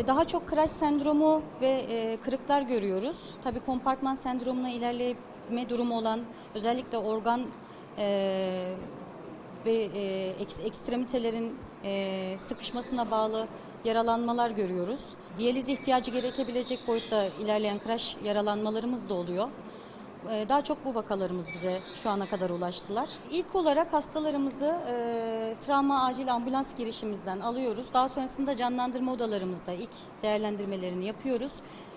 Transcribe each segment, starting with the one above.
E, Daha çok crash sendromu ve e, kırıklar görüyoruz. Tabii kompartman sendromuna ilerleme durumu olan özellikle organ e, ve eks- ekstremitelerin sıkışmasına bağlı yaralanmalar görüyoruz. Diyaliz ihtiyacı gerekebilecek boyutta ilerleyen crash yaralanmalarımız da oluyor. Ee, Daha çok bu vakalarımız bize şu ana kadar ulaştılar. İlk olarak hastalarımızı e, travma acil ambulans girişimizden alıyoruz. Daha sonrasında canlandırma odalarımızda ilk değerlendirmelerini yapıyoruz.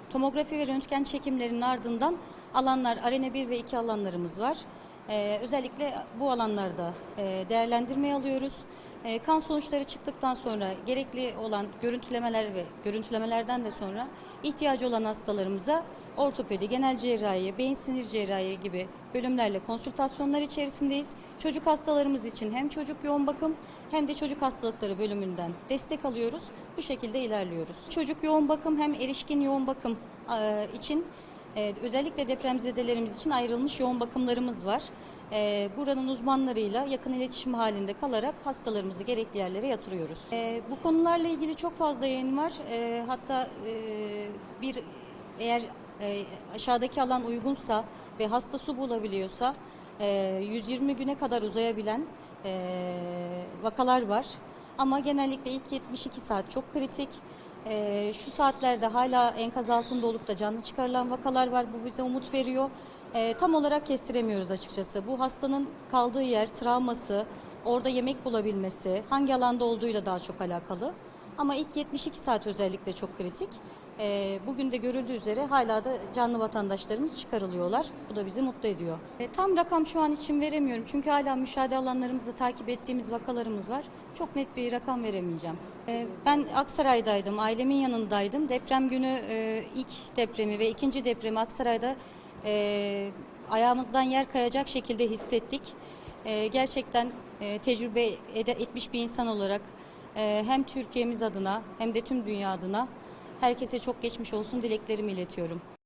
Tomografi ve röntgen çekimlerinin ardından alanlar arena 1 ve 2 alanlarımız var. Ee, özellikle bu alanlarda e, değerlendirmeye alıyoruz. E, kan sonuçları çıktıktan sonra gerekli olan görüntülemeler ve görüntülemelerden de sonra ihtiyacı olan hastalarımıza ortopedi, genel cerrahi, beyin sinir cerrahi gibi bölümlerle konsültasyonlar içerisindeyiz. Çocuk hastalarımız için hem çocuk yoğun bakım hem de çocuk hastalıkları bölümünden destek alıyoruz. Bu şekilde ilerliyoruz. Çocuk yoğun bakım hem erişkin yoğun bakım e, için ee, özellikle depremzedelerimiz için ayrılmış yoğun bakımlarımız var. Ee, buranın uzmanlarıyla yakın iletişim halinde kalarak hastalarımızı gerekli yerlere yatırıyoruz. Ee, bu konularla ilgili çok fazla yayın var. Ee, hatta e, bir eğer e, aşağıdaki alan uygunsa ve hasta su bulabiliyorsa e, 120 güne kadar uzayabilen e, vakalar var. Ama genellikle ilk 72 saat çok kritik. Ee, şu saatlerde hala enkaz altında olup da canlı çıkarılan vakalar var. Bu bize umut veriyor. Ee, tam olarak kestiremiyoruz açıkçası. Bu hastanın kaldığı yer, travması, orada yemek bulabilmesi, hangi alanda olduğuyla daha çok alakalı. Ama ilk 72 saat özellikle çok kritik. Ee, bugün de görüldüğü üzere hala da canlı vatandaşlarımız çıkarılıyorlar. Bu da bizi mutlu ediyor. E, tam rakam şu an için veremiyorum. Çünkü hala müşahede alanlarımızda takip ettiğimiz vakalarımız var. Çok net bir rakam veremeyeceğim. E, ben Aksaray'daydım, ailemin yanındaydım. Deprem günü e, ilk depremi ve ikinci depremi Aksaray'da e, ayağımızdan yer kayacak şekilde hissettik. E, gerçekten e, tecrübe etmiş bir insan olarak hem Türkiye'miz adına hem de tüm dünya adına herkese çok geçmiş olsun dileklerimi iletiyorum.